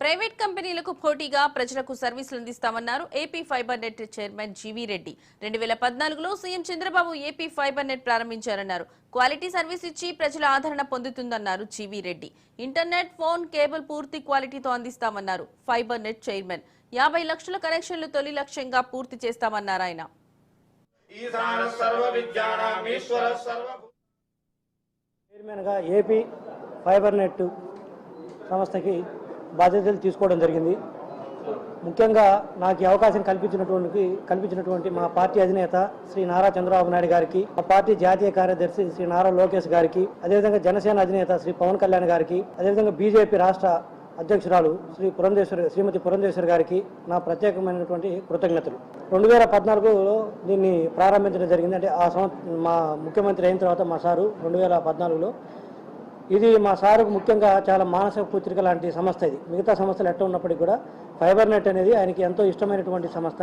Private కంపెనీలకు పోటీగా ప్రజలకు సర్వీసులు అందిస్తామన్నారు AP fibre net chairman GV Reddy. రెండు వేల పద్నాలుగులో CM Chandrababu AP fibre net ప్రారంభించారన్నారు. Quality service ఇచ్చి ప్రజల ఆదరణ పొందుతుందన్నారు GV Reddy. Internet phone cable పూర్తి క్వాలిటీతో అందిస్తామన్నారు ఫైబర్ నెట్ చైర్మన్. యాభై లక్షల కనెక్షన్లు తొలి లక్ష్యంగా పూర్తి చేస్తామన్నారు ఆయన. చైర్మన్గా ఏపీ ఫైబర్ నెట్ సంస్థకి బాధ్యతలు తీసుకోవడం జరిగింది. ముఖ్యంగా నాకు అవకాశం కల్పించినటువంటి కల్పించినటువంటి మా పార్టీ అధినేత శ్రీ నారా చంద్రబాబు నాయుడు గారికి మా పార్టీ జాతీయ కార్యదర్శి శ్రీ నారా లోకేష్ గారికి అదేవిధంగా జనసేన అధినేత శ్రీ పవన్ కళ్యాణ్ గారికి అదేవిధంగా బీజేపీ రాష్ట్ర అధ్యక్షురాలు శ్రీ పురంధేశ్వరి శ్రీమతి పురంధేశ్వరి గారికి నా ప్రత్యేకమైనటువంటి కృతజ్ఞతలు. రెండు వేల పద్నాలుగులో దీన్ని ప్రారంభించడం జరిగింది. అంటే ఆ సంవత్సరం మా ముఖ్యమంత్రి అయిన తర్వాత మా సారు రెండు వేల పద్నాలుగులో ఇది మా సారుకు ముఖ్యంగా చాలా మానసిక పుత్రిక లాంటి సంస్థ ఇది. మిగతా సంస్థలు ఎట్లా ఉన్నప్పటికీ కూడా ఫైబర్ నెట్ అనేది ఆయనకి ఎంతో ఇష్టమైనటువంటి సంస్థ.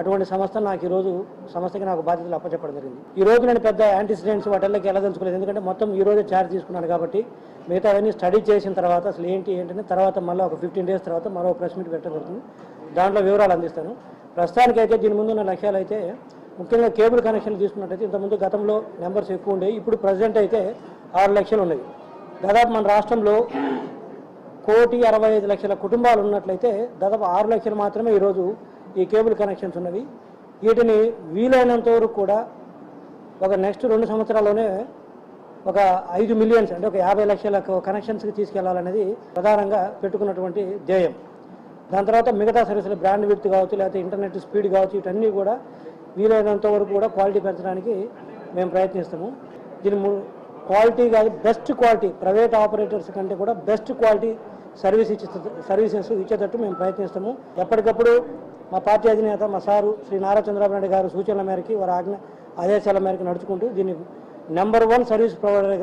అటువంటి సంస్థ నాకు ఈరోజు సంస్థకి నాకు బాధ్యతలు అప్పచెప్పడం జరిగింది. ఈ రోజు నేను పెద్ద యాంటీసిడెంట్స్ వాటిల్లోకి వెళ్ళదలుచుకోలేదు. ఎందుకంటే మొత్తం ఈ రోజు ఛార్జ్ తీసుకున్నాను కాబట్టి మిగతా అవన్నీ స్టడీ చేసిన తర్వాత అసలు ఏంటి ఏంటని తర్వాత మళ్ళీ ఒక ఫిఫ్టీన్ డేస్ తర్వాత మరో ప్రెస్ మీట్ పెట్టడం జరుగుతుంది. దాంట్లో వివరాలు అందిస్తాను. ప్రస్తుతానికైతే దీని ముందున్న లక్ష్యాలు అయితే ముఖ్యంగా కేబుల్ కనెక్షన్లు తీసుకున్నట్టయితే ఇంతకుముందు గతంలో నెంబర్స్ ఎక్కువ ఉండేవి. ఇప్పుడు ప్రజెంట్ అయితే ఆరు లక్షలు ఉన్నాయి. దాదాపు మన రాష్ట్రంలో కోటి అరవై ఐదు లక్షల కుటుంబాలు ఉన్నట్లయితే దాదాపు ఆరు లక్షలు మాత్రమే ఈరోజు ఈ కేబుల్ కనెక్షన్స్ ఉన్నవి. వీటిని వీలైనంత వరకు కూడా ఒక నెక్స్ట్ రెండు సంవత్సరాల్లోనే ఒక ఐదు మిలియన్స్ అంటే ఒక యాభై లక్షల కనెక్షన్స్కి తీసుకెళ్ళాలనేది ప్రధానంగా పెట్టుకున్నటువంటి ధ్యేయం. దాని తర్వాత మిగతా సర్వీసులు బ్రాండ్ విడ్త్ కావచ్చు లేకపోతే ఇంటర్నెట్ స్పీడ్ కావచ్చు ఇవన్నీ కూడా వీలైనంత వరకు కూడా క్వాలిటీ పెంచడానికి మేము ప్రయత్నిస్తాము. దీని ము- క్వాలిటీ కానీ బెస్ట్ క్వాలిటీ ప్రైవేట్ ఆపరేటర్స్ కంటే కూడా బెస్ట్ క్వాలిటీ సర్వీస్ ఇచ్చే సర్వీసెస్ ఇచ్చేటట్టు మేము ప్రయత్నిస్తాము. ఎప్పటికప్పుడు మా పార్టీ అధినేత మా సారు శ్రీ నారా చంద్రబాబు నాయుడు గారు సూచనల మేరకి వారి ఆజ్ఞ ఆదేశాల మేరకు నడుచుకుంటూ దీన్ని నెంబర్ వన్ సర్వీస్ ప్రొవైడర్గా